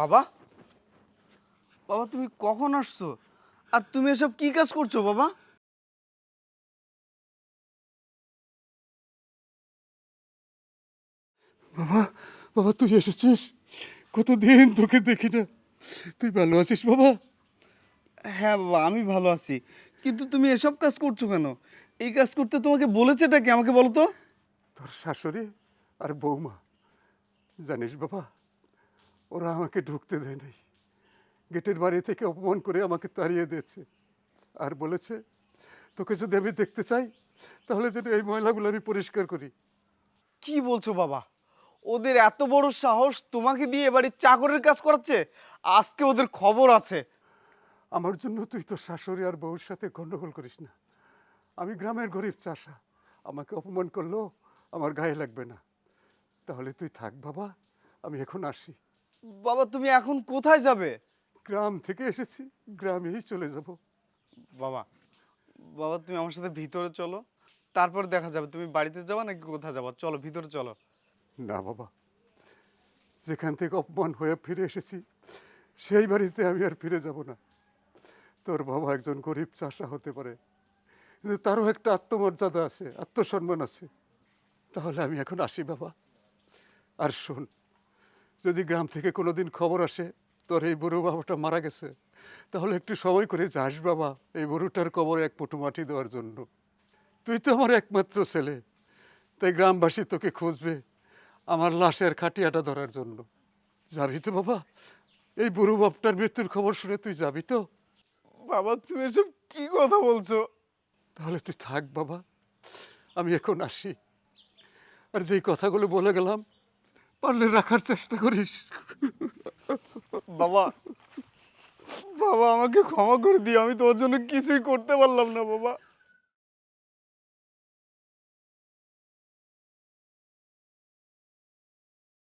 বাবা? বাবা তুমি কখন আসছো? আর তুমি এসব কি কাজ করছ বাবা? বাবা বাবা তুই এসেছিস? কতদিন তোকে দেখি না। তুই ভালো আছিস বাবা? হ্যাঁ বাবা আমি ভালো আছি। কিন্তু তুমি এসব কাজ করছ কেন? এই কাজ করতে তোমাকে বলেছেটা কি? আমাকে বলো তো। তোর শাশুড়ি আর বৌমা। জানিস বাবা ওরা আমাকে ঢুকতে দেয় নাই। গেটের বাড়ি থেকে অপমান করে আমাকে তাড়িয়ে দিয়েছে। আর বলেছে তোকে যদি আমি দেখতে চাই তাহলে যেন এই ময়লাগুলো আমি পরিষ্কার করি। কি বলছো বাবা? ওদের এত বড় সাহস তোমাকে দিয়ে বাড়ির চাকরের কাজ করাচ্ছে? আজকে ওদের খবর আছে। আমার জন্য তুই তোর শাশুড়ি আর বউর সাথে গন্ডগোল করিস না। আমি গ্রামের গরিব চাষা। আমাকে অপমান করল আমার গায়ে লাগবে না। তাহলে তুই থাক বাবা আমি এখন আসি। বাবা তুমি এখন কোথায় যাবে? গ্রাম থেকে এসেছি গ্রামেই চলে যাব। বাবা বাবা তুমি আমার সাথে ভিতরে চলো তারপর দেখা যাবে। তুমি বাড়িতে যাবা নাকি কোথায় যাবা? চলো ভিতরে চলো। না বাবা যেখান থেকে অপমান হয়ে ফিরে এসেছি সেই বাড়িতে আমি আর ফিরে যাব না। তোর বাবা একজন গরিব চাষা হতে পারে কিন্তু তারও একটা আত্মমর্যাদা আছে আত্মসম্মান আছে। তাহলে আমি এখন আসি বাবা। আর শোন যদি গ্রাম থেকে কোনো দিন খবর আসে তোর এই বুড়ো বাবাটা মারা গেছে তাহলে একটু সময় করে যাস বাবা এই বুড়োটার কবরে এক পুটু মাটি দেওয়ার জন্য। তুই তো আমার একমাত্র ছেলে তাই গ্রামবাসী তোকে খুঁজবে আমার লাশের খাটিয়াটা ধরার জন্য। যাবি তো বাবা এই বুড়ো বাপটার মৃত্যুর খবর শুনে তুই যাবি তো। বাবা তুমি এসব কি কথা বলছো? তাহলে তুই থাক বাবা আমি এখন আসি। আর যেই কথাগুলো বলে গেলাম পারলে রাখার চেষ্টা করিস। বাবা বাবা, আমাকে ক্ষমা করে দিও, আমি তোর জন্য কিছুই করতে পারলাম না, বাবা।